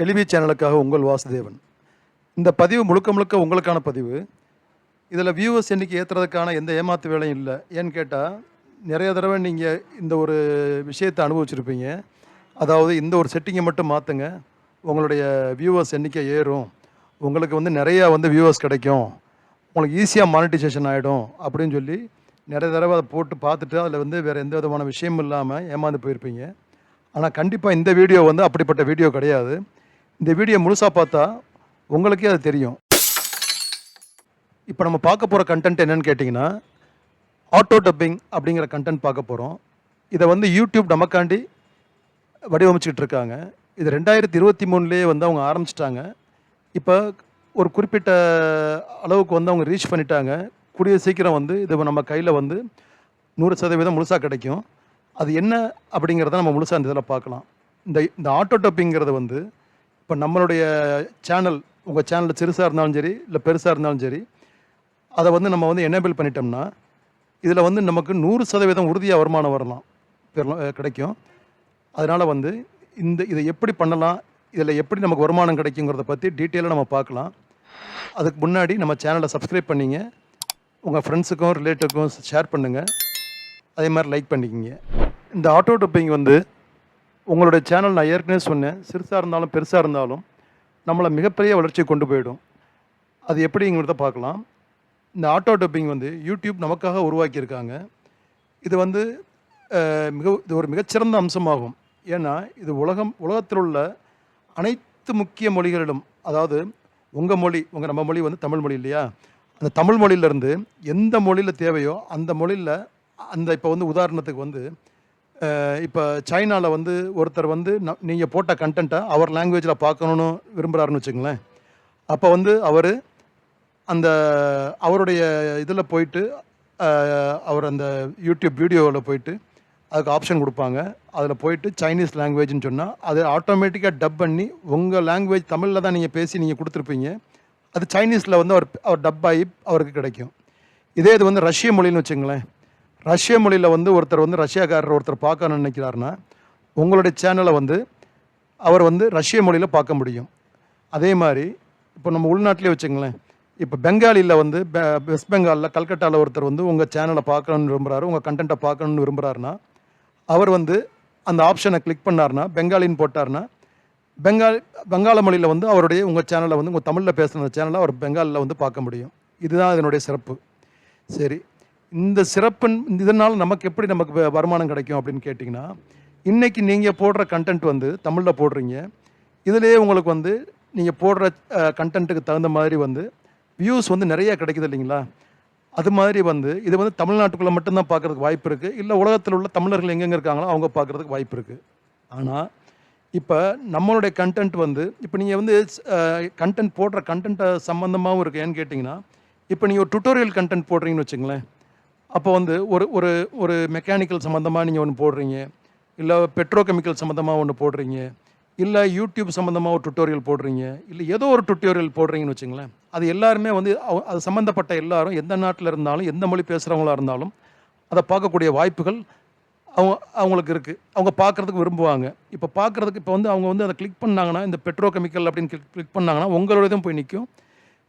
டெலிவி சேனலுக்காக உங்கள் வாசுதேவன். இந்த பதிவு முழுக்க முழுக்க உங்களுக்கான பதிவு. இதில் வியூவர்ஸ் எண்ணிக்கை ஏற்றுறதுக்கான எந்த ஏமாத்து வேலையும் இல்லை. ஏன்னு கேட்டால் நிறைய தடவை நீங்கள் இந்த ஒரு விஷயத்தை அனுபவிச்சிருப்பீங்க. அதாவது இந்த ஒரு செட்டிங்கை மட்டும் மாற்றுங்க உங்களுடைய வியூவர்ஸ் எண்ணிக்கை ஏறும். உங்களுக்கு வந்து நிறையா வந்து வியூவர்ஸ் கிடைக்கும். உங்களுக்கு ஈஸியாக மானிட்டைசேஷன் ஆகிடும் அப்படின்னு சொல்லி நிறைய தடவை அதை போட்டு பார்த்துட்டு அதில் வந்து வேறு எந்த விதமான விஷயமும் இல்லாமல் ஏமாந்து போயிருப்பீங்க. ஆனால் கண்டிப்பாக இந்த வீடியோ வந்து அப்படிப்பட்ட வீடியோ கிடையாது. இந்த வீடியோ முழுசாக பார்த்தா உங்களுக்கே அது தெரியும். இப்போ நம்ம பார்க்க போகிற கண்டென்ட் என்னன்னு கேட்டிங்கன்னா ஆட்டோ டப்பிங் அப்படிங்கிற கண்டென்ட் பார்க்க போகிறோம் இதை வந்து யூடியூப் நமக்காண்டி வடிவமைச்சிக்கிட்டு இருக்காங்க. இது ரெண்டாயிரத்தி இருபத்தி மூணுலேயே வந்து அவங்க ஆரம்பிச்சிட்டாங்க. இப்போ ஒரு குறிப்பிட்ட அளவுக்கு வந்து அவங்க ரீச் பண்ணிட்டாங்க. கூடிய சீக்கிரம் வந்து இது நம்ம கையில் வந்து நூறு சதவீதம் முழுசாக கிடைக்கும். அது என்ன அப்படிங்கிறத நம்ம முழுசாக இந்த இதில் பார்க்கலாம். இந்த இந்த ஆட்டோ டப்பிங்கிறது வந்து இப்போ நம்மளுடைய சேனல் உங்கள் சேனல் சிறுசாக இருந்தாலும் சரி இல்லை பெருசாக இருந்தாலும் சரி அதை வந்து நம்ம வந்து எனேபிள் பண்ணிட்டோம்னா இதில் வந்து நமக்கு நூறு சதவீதம் உறுதியாக வருமானம் வரலாம். கிடைக்கும். அதனால் வந்து இந்த இதை எப்படி பண்ணலாம் இதில் எப்படி நமக்கு வருமானம் கிடைக்குங்கிறத பற்றி டீட்டெயிலாக நம்ம பார்க்கலாம். அதுக்கு முன்னாடி நம்ம சேனலை சப்ஸ்கிரைப் பண்ணிங்க. உங்கள் ஃப்ரெண்ட்ஸுக்கும் ரிலேட்டிவ்க்கும் ஷேர் பண்ணுங்கள் அதே மாதிரி லைக் பண்ணிக்கிங்க. இந்த ஆட்டோ டப்பிங் வந்து உங்களுடைய சேனல் நான் ஏற்கனவே சொன்னேன். சிறுசாக இருந்தாலும் பெருசாக இருந்தாலும் நம்மளை மிகப்பெரிய வளர்ச்சியை கொண்டு போயிடும். அது எப்படிங்கிறத பார்க்கலாம். இந்த ஆட்டோ டப்பிங் வந்து யூடியூப் நமக்காக உருவாக்கியிருக்காங்க. இது வந்து மிக இது ஒரு மிகச்சிறந்த அம்சமாகும். ஏன்னா இது உலகம் உலகத்தில் உள்ள அனைத்து முக்கிய மொழிகளிலும் அதாவது உங்கள் மொழி உங்கள் நம்ம மொழி வந்து தமிழ் மொழி இல்லையா? அந்த தமிழ் மொழியிலேருந்து எந்த மொழியில் தேவையோ அந்த மொழியில் அந்த இப்போ வந்து உதாரணத்துக்கு வந்து இப்போ சைனாவில் வந்து ஒருத்தர் வந்து நீங்கள் போட்ட கண்டென்ட்டை அவர் லாங்குவேஜில் பார்க்கணுன்னு விரும்புகிறாருன்னு வச்சுங்களேன் அப்போ வந்து அவர் அந்த அவருடைய இதில் போயிட்டு அவர் அந்த யூடியூப் வீடியோவில் போயிட்டு அதுக்கு ஆப்ஷன் கொடுப்பாங்க. அதில் போயிட்டு சைனீஸ் லாங்குவேஜ்னு சொன்னால் அது ஆட்டோமேட்டிக்காக டப் பண்ணி உங்கள் லாங்குவேஜ் தமிழில் தான் நீங்கள் பேசி நீங்கள் கொடுத்துருப்பீங்க. அது சைனீஸில் வந்து அவர் அவர் டப் ஆகி அவருக்கு கிடைக்கும். இதே இது வந்து ரஷ்ய மொழின்னு வச்சுங்களேன் ரஷ்ய மொழியில் வந்து ஒருத்தர் வந்து ரஷ்யாக்காரர் ஒருத்தர் பார்க்கணும்னு நினைக்கிறாருன்னா உங்களுடைய சேனலை வந்து அவர் வந்து ரஷ்ய மொழியில் பார்க்க முடியும். அதே மாதிரி இப்போ நம்ம உள்நாட்டிலே வச்சுங்களேன் இப்போ பெங்காலியில் வந்து பெ- வெஸ்ட் பெங்காலில் கல்கட்டாவில் ஒருத்தர் வந்து உங்கள் சேனலை பார்க்கணும்னு விரும்புகிறாரு உங்கள் கண்டென்ட்டை பார்க்கணும்னு விரும்புகிறாருன்னா அவர் வந்து அந்த ஆப்ஷனை கிளிக் பண்ணாருன்னா பெங்காலின்னு போட்டார்னா பெங்கால் பெங்கால மொழியில் வந்து அவருடைய உங்கள் சேனலை வந்து உங்கள் தமிழில் பேசுகிற சேனலை அவர் பெங்காலில் வந்து பார்க்க முடியும். இதுதான் இதனுடைய சிறப்பு. சரி இந்த சிறப்பின் இதனால் நமக்கு எப்படி நமக்கு வ- வருமானம் கிடைக்கும் அப்படின்னு கேட்டிங்கன்னா இன்றைக்கி நீங்கள் போடுற கண்டென்ட் வந்து தமிழில் போடுறீங்க. இதுலேயே உங்களுக்கு வந்து நீங்கள் போடுற கண்டென்ட்டுக்கு தகுந்த மாதிரி வந்து வியூஸ் வந்து நிறைய கிடைக்குது இல்லைங்களா? அது மாதிரி வந்து இது வந்து தமிழ்நாட்டுக்குள்ளே மட்டும்தான் பார்க்குறதுக்கு வாய்ப்பு இருக்குது இல்லை உலகத்தில் உள்ள தமிழர்கள் எங்கெங்கே இருக்காங்களோ அவங்க பார்க்குறதுக்கு வாய்ப்பு இருக்குது ஆனால் இப்போ நம்மளுடைய கண்டென்ட் வந்து இப்போ நீங்கள் வந்து கண்டென்ட் போடுற கண்டென்ட்டை சம்மந்தமாகவும் இருக்கு ஏன்னு கேட்டிங்கன்னா இப்போ நீங்கள் ஒரு டுட்டோரியல் கண்டென்ட் போடுறீங்கன்னு வச்சுங்களேன் அப்போ வந்து ஒரு ஒரு ஒரு மெக்கானிக்கல் சம்மந்தமாக நீங்கள் ஒன்று போடுறீங்க இல்லை பெட்ரோகெமிக்கல் சம்மந்தமாக ஒன்று போடுறீங்க இல்லை யூடியூப் சம்மந்தமாக ஒரு டுட்டோரியல் போடுறீங்க இல்லை ஏதோ ஒரு டுட்டோரியல் போடுறீங்கன்னு வச்சுங்களேன் அது எல்லாருமே வந்து அவ- அது சம்மந்தப்பட்ட எல்லாரும் எந்த நாட்டில் இருந்தாலும் எந்த மொழி பேசுகிறவங்களா இருந்தாலும் அதை பார்க்கக்கூடிய வாய்ப்புகள் அவங்க அவங்களுக்கு இருக்குது அவங்க பார்க்குறதுக்கு விரும்புவாங்க. இப்போ பார்க்குறதுக்கு இப்போ வந்து அவங்க வந்து அதை கிளிக் பண்ணாங்கன்னா இந்த பெட்ரோகெமிக்கல் அப்படின்னு கிளிக் கிளிக் பண்ணாங்கன்னா உங்களோடதும் போய் நிற்கும்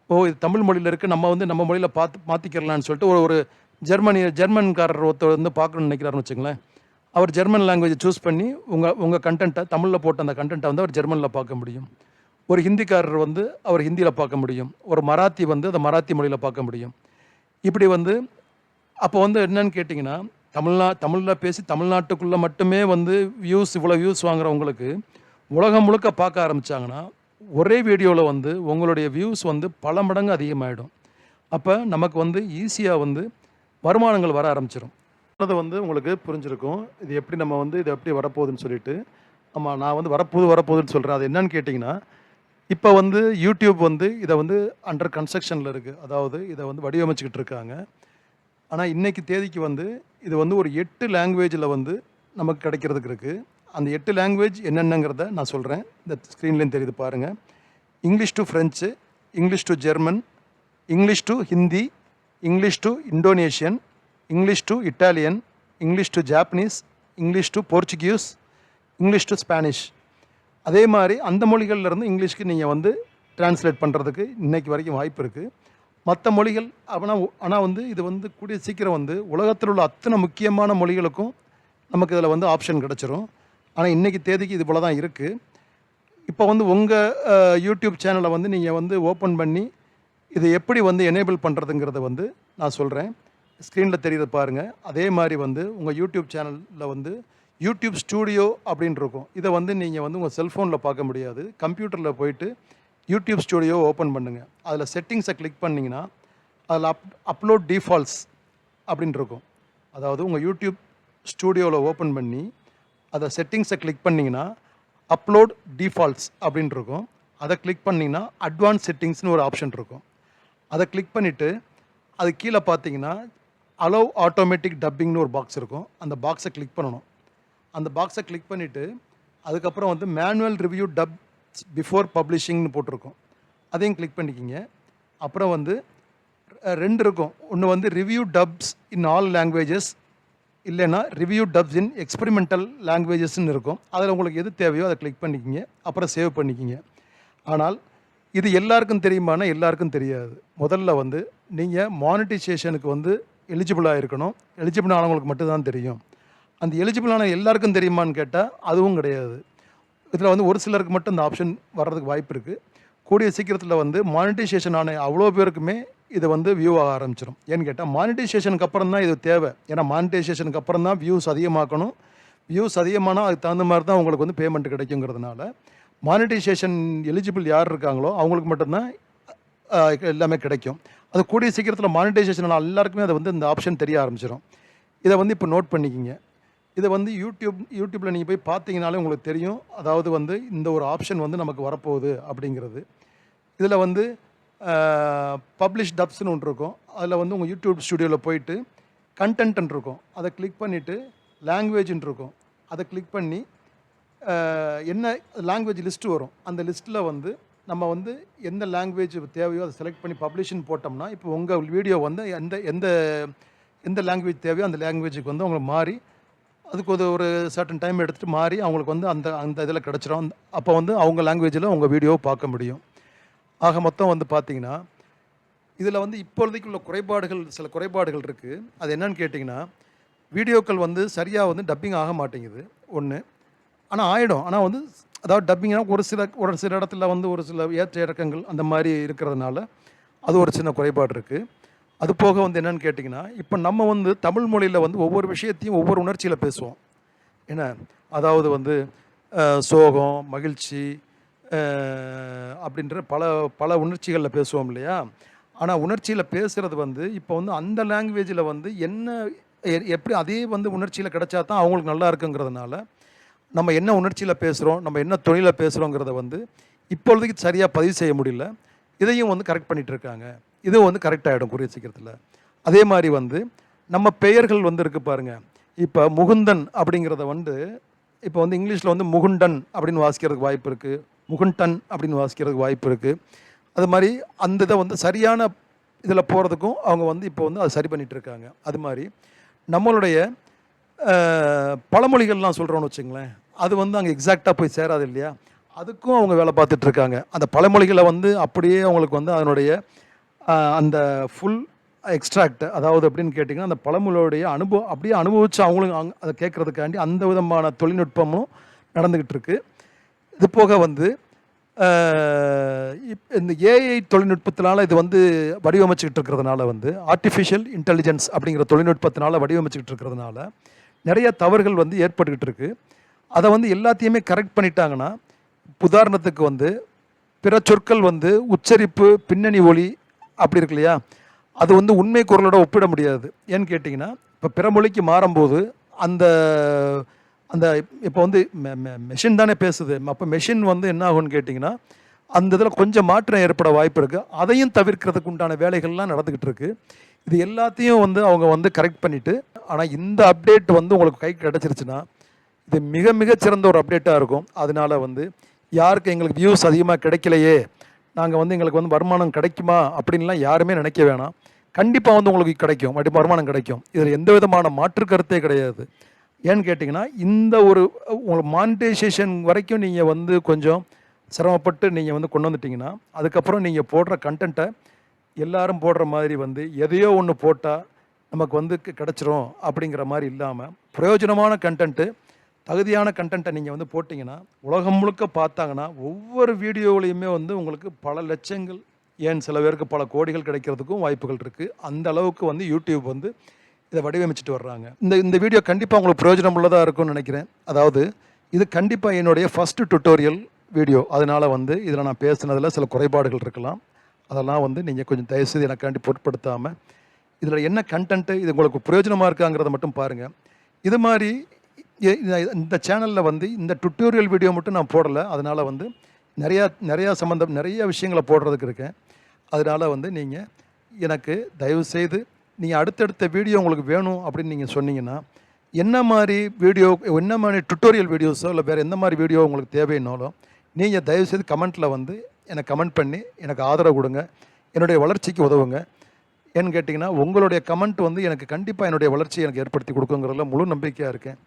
ஓ இது தமிழ் மொழியில் இருக்குது நம்ம வந்து நம்ம மொழியில் பார்த்து மாற்றிக்கிறலான்னு சொல்லிட்டு ஒரு ஒரு ஜெர்மனி ஜெர்மன்காரர் ஒருத்தர் வந்து பார்க்கணும்னு நினைக்கிறாருன்னு வச்சுங்களேன் அவர் ஜெர்மன் லாங்குவேஜ் சூஸ் பண்ணி உங்கள் உங்கள் கண்டென்ட்டை தமிழில் போட்ட அந்த கண்டென்ட்டை வந்து அவர் ஜெர்மனில் பார்க்க முடியும். ஒரு ஹிந்திக்காரர் வந்து அவர் ஹிந்தியில் பார்க்க முடியும். ஒரு மராத்தி வந்து அதை மராத்தி மொழியில் பார்க்க முடியும். இப்படி வந்து அப்போ வந்து என்னன்னு கேட்டிங்கன்னா தமிழ்நா தமிழில் பேசி தமிழ்நாட்டுக்குள்ளே மட்டுமே வந்து வியூஸ் இவ்வளோ வியூஸ் வாங்குறவங்களுக்கு உலகம் முழுக்க பார்க்க ஆரம்பித்தாங்கன்னா ஒரே வீடியோவில் வந்து உங்களுடைய வியூஸ் வந்து பல மடங்கு அதிகமாகிடும் அப்போ நமக்கு வந்து ஈஸியாக வந்து வருமானங்கள் வர ஆரம்பிச்சிடும் அது வந்து உங்களுக்கு புரிஞ்சிருக்கும். இது எப்படி நம்ம வந்து இது எப்படி வரப்போகுதுன்னு சொல்லிட்டு. ஆமாம் நான் வந்து வரப்போகுது வரப்போகுதுன்னு சொல்கிறேன் அது என்னன்னு கேட்டிங்கன்னா இப்போ வந்து யூடியூப் வந்து இதை வந்து அண்டர் கன்ஸ்ட்ரக்ஷனில் இருக்குது அதாவது இதை வந்து வடிவமைச்சிக்கிட்டு இருக்காங்க. ஆனால் இன்றைக்கி தேதிக்கு வந்து இது வந்து ஒரு எட்டு லாங்குவேஜில் வந்து நமக்கு கிடைக்கிறதுக்கு இருக்குது அந்த எட்டு லாங்குவேஜ் என்னென்னங்கிறத நான் சொல்கிறேன் இந்த ஸ்க்ரீன்லேயும் தெரியுது பாருங்கள் English to French English to German English to Hindi English to Indonesian English to Italian English to Japanese English to Portuguese English to Spanish அதே மாதிரி அந்த மொழிகள்லேருந்து இங்கிலீஷ்க்கு நீங்கள் வந்து டிரான்ஸ்லேட் பண்ணுறதுக்கு இன்றைக்கு வரைக்கும் வாய்ப்பு இருக்குது மற்ற மொழிகள் ஆனால் ஆனால் வந்து இது வந்து கூடிய சீக்கிரம் வந்து உலகத்தில் உள்ள அத்தனை முக்கியமான மொழிகளுக்கும் நமக்கு இதில் வந்து ஆப்ஷன் கிடச்சிரும். ஆனால் இன்றைக்கி தேதிக்கு இது போல தான் இருக்குது இப்போ வந்து உங்கள் யூடியூப் சேனலை வந்து நீங்கள் வந்து ஓப்பன் பண்ணி இதை எப்படி வந்து எனேபிள் பண்ணுறதுங்கிறத வந்து நான் சொல்கிறேன் ஸ்க்ரீனில் தெரியுது பாருங்கள் அதே மாதிரி வந்து உங்கள் யூடியூப் சேனலில் வந்து யூடியூப் ஸ்டூடியோ அப்படின்னு இருக்கும். இதை வந்து நீங்கள் வந்து உங்கள் செல்ஃபோனில் பார்க்க முடியாது. கம்ப்யூட்டரில் போயிட்டு யூடியூப் ஸ்டூடியோ ஓப்பன் பண்ணுங்கள் அதில் செட்டிங்ஸை கிளிக் பண்ணிங்கன்னா அதில் அப் அப்லோட் டிஃபால்ட்ஸ் அப்படின்னு இருக்கும். அதாவது உங்கள் யூடியூப் ஸ்டூடியோவில் ஓப்பன் பண்ணி அதை செட்டிங்ஸை கிளிக் பண்ணிங்கன்னா அப்லோட் டிஃபால்ட்ஸ் அப்படின்னு இருக்கும். அதை கிளிக் பண்ணிங்கன்னா அட்வான்ஸ் செட்டிங்ஸ்னு ஒரு ஆப்ஷன் இருக்கும். அதை கிளிக் பண்ணிவிட்டு அது கீழே பார்த்தீங்கன்னா அலோவ் ஆட்டோமேட்டிக் டப்பிங்னு ஒரு பாக்ஸ் இருக்கும். அந்த பாக்ஸை கிளிக் பண்ணணும். அந்த பாக்ஸை கிளிக் பண்ணிவிட்டு அதுக்கப்புறம் வந்து மேனுவல் ரிவ்யூ டப் பிஃபோர் பப்ளிஷிங்னு போட்டிருக்கும். அதையும் கிளிக் பண்ணிக்கிங்க. அப்புறம் வந்து ரெண்டு இருக்கும். ஒன்று வந்து review dubs in all languages இல்லைன்னா ரிவ்யூ டப்ஸ் இன் எக்ஸ்பெரிமெண்டல் லாங்குவேஜஸ்ன்னு இருக்கும். அதில் உங்களுக்கு எது தேவையோ அதை கிளிக் பண்ணிக்கிங்க. அப்புறம் சேவ் பண்ணிக்கிங்க. ஆனால் இது எல்லாருக்கும் தெரியுமானா எல்லாருக்கும் தெரியாது. முதல்ல வந்து நீங்கள் மானிட்டைசேஷனுக்கு வந்து எலிஜிபிளாக இருக்கணும். எலிஜிபிள் ஆனவங்களுக்கு மட்டும்தான் தெரியும். அந்த எலிஜிபிளான எல்லாருக்கும் தெரியுமான்னு கேட்டால் அதுவும் கிடையாது. இதில் வந்து ஒரு சிலருக்கு மட்டும் இந்த ஆப்ஷன் வர்றதுக்கு வாய்ப்பு இருக்குது கூடிய சீக்கிரத்தில் வந்து மானிட்டைசேஷன் ஆன அவ்வளோ பேருக்குமே இது வந்து வியூ ஆக ஆரம்பிச்சிடும் ஏன்னு கேட்டால் மானிட்டைசேஷனுக்கு அப்புறம் தான் இது தேவை. ஏன்னா மானிட்டைசேஷனுக்கு அப்புறம் தான் வியூஸ் அதிகமாக்கணும். வியூஸ் அதிகமானால் அதுக்கு தகுந்த மாதிரி தான் உங்களுக்கு வந்து பேமெண்ட் கிடைக்குங்கிறதுனால மானிட்டைசேஷன் எலிஜிபிள் யார் இருக்காங்களோ அவங்களுக்கு மட்டும்தான் எல்லாமே கிடைக்கும். அது கூடிய சீக்கிரத்தில் மானிட்டைசேஷன் எல்லாருக்குமே அது வந்து இந்த ஆப்ஷன் தெரிய ஆரம்பிச்சிடும் இதை வந்து இப்போ நோட் பண்ணிக்கிங்க. இதை வந்து யூடியூப் யூடியூப்பில் நீங்கள் போய் பார்த்தீங்கனாலே உங்களுக்கு தெரியும். அதாவது வந்து இந்த ஒரு ஆப்ஷன் வந்து நமக்கு வரப்போகுது அப்படிங்கிறது. இதில் வந்து பப்ளிஷ் டப்ஸ்னு ஒன்று இருக்கும். அதில் வந்து உங்கள் யூடியூப் ஸ்டுடியோவில் போயிட்டு கண்டென்ட்னு இருக்கும். அதை கிளிக் பண்ணிவிட்டு லாங்குவேஜ்னு இருக்கும். அதை கிளிக் பண்ணி என்ன லாங்குவேஜ் லிஸ்ட்டு வரும்? அந்த லிஸ்ட்டில் வந்து நம்ம வந்து எந்த லாங்குவேஜ் தேவையோ அதை செலக்ட் பண்ணி பப்ளிஷன் போட்டோம்னா இப்போ உங்கள் வீடியோ வந்து எந்த எந்த எந்த லாங்குவேஜ் தேவையோ அந்த லாங்குவேஜுக்கு வந்து அவங்களுக்கு மாறி அதுக்கு ஒரு ஒரு சர்டன் டைம் எடுத்துகிட்டு மாறி அவங்களுக்கு வந்து அந்த அந்த இதில் கிடச்சிரும். அப்போ வந்து அவங்க லாங்குவேஜில் உங்கள் வீடியோவை பார்க்க முடியும். ஆக மொத்தம் வந்து பார்த்தீங்கன்னா இதில் வந்து இப்பொழுதைக்கு உள்ள குறைபாடுகள் சில குறைபாடுகள் இருக்குது அது என்னன்னு கேட்டிங்கன்னா வீடியோக்கள் வந்து சரியாக வந்து டப்பிங் ஆக மாட்டேங்குது. ஒன்று ஆனால் ஆகிடும் ஆனால் வந்து அதாவது டப்பிங்னா ஒரு சில ஒரு சில இடத்துல வந்து ஒரு சில ஏற்ற இறக்கங்கள் அந்த மாதிரி இருக்கிறதுனால அது ஒரு சின்ன குறைபாடு இருக்குது அது போக வந்து என்னன்னு கேட்டிங்கன்னா இப்போ நம்ம வந்து தமிழ் மொழியில் வந்து ஒவ்வொரு விஷயத்தையும் ஒவ்வொரு உணர்ச்சியில் பேசுவோம். என்ன? அதாவது வந்து சோகம் மகிழ்ச்சி அப்படின்ற பல பல உணர்ச்சிகளில் பேசுவோம் இல்லையா? ஆனால் உணர்ச்சியில் பேசுகிறது வந்து இப்போ வந்து அந்த லாங்குவேஜில் வந்து என்ன எ- எப்படி அதே வந்து உணர்ச்சியில் கிடைச்சா தான் அவங்களுக்கு நல்லா இருக்குங்கிறதுனால நம்ம என்ன உணர்ச்சியில் பேசுகிறோம் நம்ம என்ன தொழிலில் பேசுகிறோங்கிறத வந்து இப்பொழுதைக்கு சரியாக பதிவு செய்ய முடியல. இதையும் வந்து கரெக்ட் பண்ணிகிட்டு இருக்காங்க. இதுவும் வந்து கரெக்ட் ஆகிடும் கூடிய சீக்கிரத்தில். அதே மாதிரி வந்து நம்ம பெயர்கள் வந்து இருக்கு பாருங்கள் இப்போ முகுந்தன் அப்படிங்கிறத வந்து இப்போ வந்து இங்கிலீஷில் வந்து முகுண்டன் அப்படின்னு வாசிக்கிறதுக்கு வாய்ப்பு இருக்குது முகுண்டன் அப்படின்னு வாசிக்கிறதுக்கு வாய்ப்பு இருக்குது அது மாதிரி அந்த இதை வந்து சரியான இதில் போகிறதுக்கும் அவங்க வந்து இப்போ வந்து அதை சரி பண்ணிகிட்டு இருக்காங்க. அது மாதிரி நம்மளுடைய பழமொழிகள்லாம் சொல்கிறோன்னு வச்சுங்களேன். அது வந்து அங்கே எக்ஸாக்டாக போய் சேராது இல்லையா? அதுக்கும் அவங்க வேலை பார்த்துட்ருக்காங்க அந்த பழமொழிகளை வந்து அப்படியே அவங்களுக்கு வந்து அதனுடைய அந்த ஃபுல் எக்ஸ்ட்ராக்ட் அதாவது அப்படின்னு கேட்டிங்கன்னா அந்த பழமொழியோடைய அனுபவம் அப்படியே அனுபவித்து அவங்களும் அங் அதை கேட்குறதுக்காண்டி அந்த விதமான தொழில்நுட்பமும் நடந்துக்கிட்டு இருக்கு. இது போக வந்து இப்- இந்த ஏஐ தொழில்நுட்பத்தினால இது வந்து வடிவமைச்சிக்கிட்டு இருக்கிறதுனால வந்து ஆர்டிஃபிஷியல் இன்டெலிஜென்ஸ் அப்படிங்கிற தொழில்நுட்பத்தினால வடிவமைச்சிக்கிட்டு இருக்கிறதுனால நிறைய தவறுகள் வந்து ஏற்பட்டுக்கிட்டு இருக்குது அதை வந்து எல்லாத்தையுமே கரெக்ட் பண்ணிட்டாங்கன்னா உதாரணத்துக்கு வந்து பிற சொற்கள் வந்து உச்சரிப்பு பின்னணி ஒலி அப்படி இருக்கு இல்லையா? அது வந்து உண்மை குரலோட ஒப்பிட முடியாது. ஏன்னு கேட்டிங்கன்னா இப்போ பிற மொழிக்கு மாறும்போது அந்த அந்த இப்போ வந்து மெஷின் தானே பேசுது. அப்போ மெஷின் வந்து என்ன ஆகும்னு கேட்டிங்கன்னா அந்த இதில் கொஞ்சம் மாற்றம் ஏற்பட வாய்ப்பு இருக்குது அதையும் தவிர்க்கிறதுக்கு உண்டான வேலைகள்லாம் நடந்துக்கிட்டு இருக்கு. இது எல்லாத்தையும் வந்து அவங்க வந்து கரெக்ட் பண்ணிவிட்டு ஆனால் இந்த அப்டேட் வந்து உங்களுக்கு கை கிடச்சிருச்சுன்னா இது மிக மிக சிறந்த ஒரு அப்டேட்டாக இருக்கும். அதனால வந்து யாருக்கு எங்களுக்கு வியூஸ் அதிகமாக கிடைக்கலையே நாங்கள் வந்து எங்களுக்கு வந்து வருமானம் கிடைக்குமா அப்படின்லாம் யாருமே நினைக்க வேணாம். கண்டிப்பாக வந்து உங்களுக்கு கிடைக்கும். மட்டும் வருமானம் கிடைக்கும். இதில் எந்த விதமான மாற்று கருத்தே கிடையாது. ஏன்னு கேட்டிங்கன்னா இந்த ஒரு உங்களுக்கு மானிட்டைசேஷன் வரைக்கும் நீங்கள் வந்து கொஞ்சம் சிரமப்பட்டு நீங்கள் வந்து கொண்டு வந்துட்டிங்கன்னா அதுக்கப்புறம் நீங்கள் போடுற கண்டென்ட்டை எல்லாரும் போடுற மாதிரி வந்து எதையோ ஒன்று போட்டால் நமக்கு வந்து கிடச்சிரும் அப்படிங்கிற மாதிரி இல்லாமல் பிரயோஜனமான கண்டென்ட்டு தகுதியான கண்டென்ட்டை நீங்கள் வந்து போட்டிங்கன்னா உலகம் முழுக்க பார்த்தாங்கன்னா ஒவ்வொரு வீடியோவிலையுமே வந்து உங்களுக்கு பல லட்சங்கள் ஏன் சில பேருக்கு பல கோடிகள் கிடைக்கிறதுக்கும் வாய்ப்புகள் இருக்குது அந்த அளவுக்கு வந்து யூடியூப் வந்து இதை வடிவமைச்சிட்டு வர்றாங்க. இந்த இந்த வீடியோ கண்டிப்பாக உங்களுக்கு பிரயோஜனம் உள்ளதாக இருக்கும்னு நினைக்கிறேன். அதாவது இது கண்டிப்பாக என்னுடைய ஃபஸ்ட்டு டுட்டோரியல் வீடியோ அதனால் வந்து இதில் நான் பேசுனதில் சில குறைபாடுகள் இருக்கலாம். அதெல்லாம் வந்து நீங்கள் கொஞ்சம் தயவுசெய்து எனக்காண்டி பொருட்படுத்தாமல் இதில் என்ன கண்டென்ட்டு இது உங்களுக்கு பிரயோஜனமாக இருக்காங்கிறத மட்டும் பாருங்கள் இது மாதிரி இந்த- இந்த சேனலில் வந்து இந்த டுட்டோரியல் வீடியோ மட்டும் நான் போடலை. அதனால் வந்து நிறையா நிறையா சம்மந்தம் நிறைய விஷயங்களை போடுறதுக்கு இருக்கேன். அதனால் வந்து நீங்கள் எனக்கு தயவுசெய்து நீங்கள் அடுத்தடுத்த வீடியோ உங்களுக்கு வேணும் அப்படின்னு நீங்கள் சொன்னீங்கன்னா என்ன மாதிரி வீடியோ என்ன மாதிரி டுட்டோரியல் வீடியோஸோ இல்லை வேறு எந்த மாதிரி வீடியோ உங்களுக்கு தேவைன்னாலும் நீங்கள் தயவுசெய்து கமெண்ட்டில் வந்து எனக்கு கமெண்ட் பண்ணி எனக்கு ஆதரவு கொடுங்க. என்னுடைய வளர்ச்சிக்கு உதவுங்க. ஏன்னு கேட்டிங்கன்னா உங்களுடைய கமெண்ட் வந்து எனக்கு கண்டிப்பாக என்னுடைய வளர்ச்சியை எனக்கு ஏற்படுத்தி கொடுக்குங்கிறதுல முழு நம்பிக்கையாக இருக்கேன்.